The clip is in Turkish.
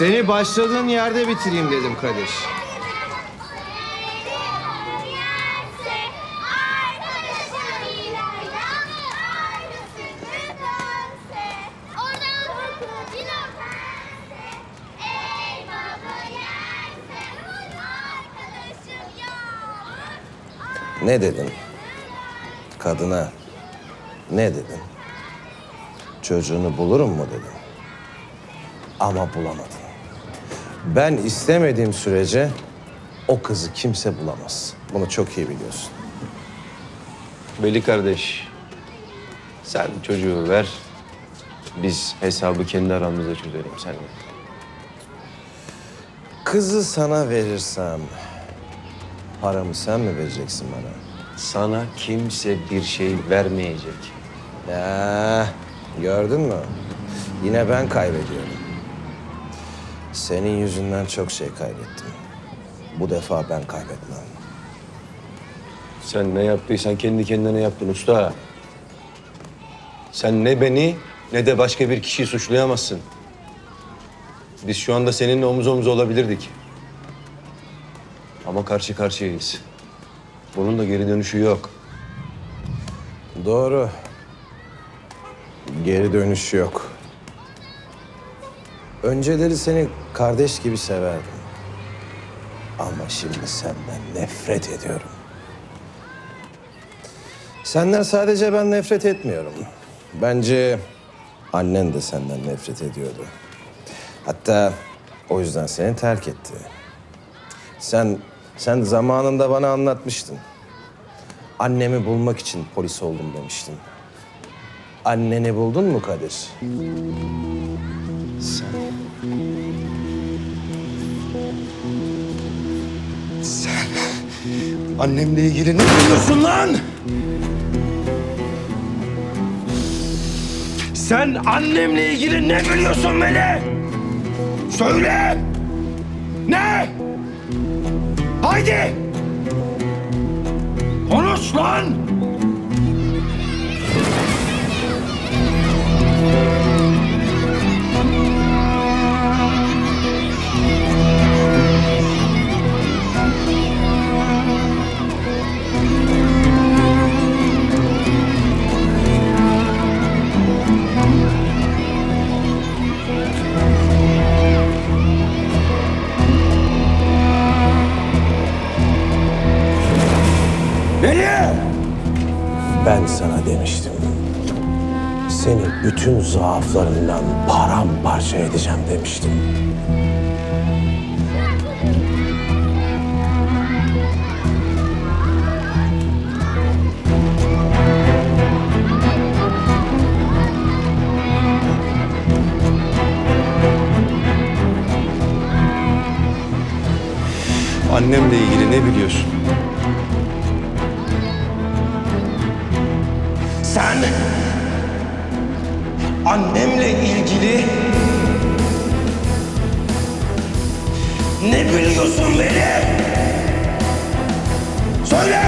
Seni başladığın yerde bitireyim dedim Kadir. Ne dedin? Kadına ne dedin? Çocuğunu bulurum mu dedim. Ama bulamadın. Ben istemediğim sürece o kızı kimse bulamaz. Bunu çok iyi biliyorsun. Veli kardeş, sen çocuğu ver. Biz hesabı kendi aramızda çözelim seninle. Kızı sana verirsem paramı sen mi vereceksin bana? Sana kimse bir şey vermeyecek. Ya gördün mü? Yine ben kaybediyorum. Senin yüzünden çok şey kaybettim. Bu defa ben kaybetmem. Sen ne yaptıysan kendi kendine yaptın usta. Sen ne beni ne de başka bir kişiyi suçlayamazsın. Biz şu anda seninle omuz omuza olabilirdik. Ama karşı karşıyayız. Bunun da geri dönüşü yok. Doğru. Geri dönüş yok. Önceleri seni kardeş gibi severdim. Ama şimdi senden nefret ediyorum. Senden sadece ben nefret etmiyorum. Bence annen de senden nefret ediyordu. Hatta o yüzden seni terk etti. Sen sen zamanında bana anlatmıştın. Annemi bulmak için polis oldum demiştin. Anneni buldun mu Kadir? Annemle ilgili ne biliyorsun lan? Sen annemle ilgili ne biliyorsun Mele? Söyle! Ne? Haydi! Konuş lan! Mele! Ben sana demiştim. Seni bütün zaaflarından paramparça edeceğim demiştim. Annemle ilgili ne biliyorsun? Sen annemle ilgili ne biliyorsun beni? Söyle!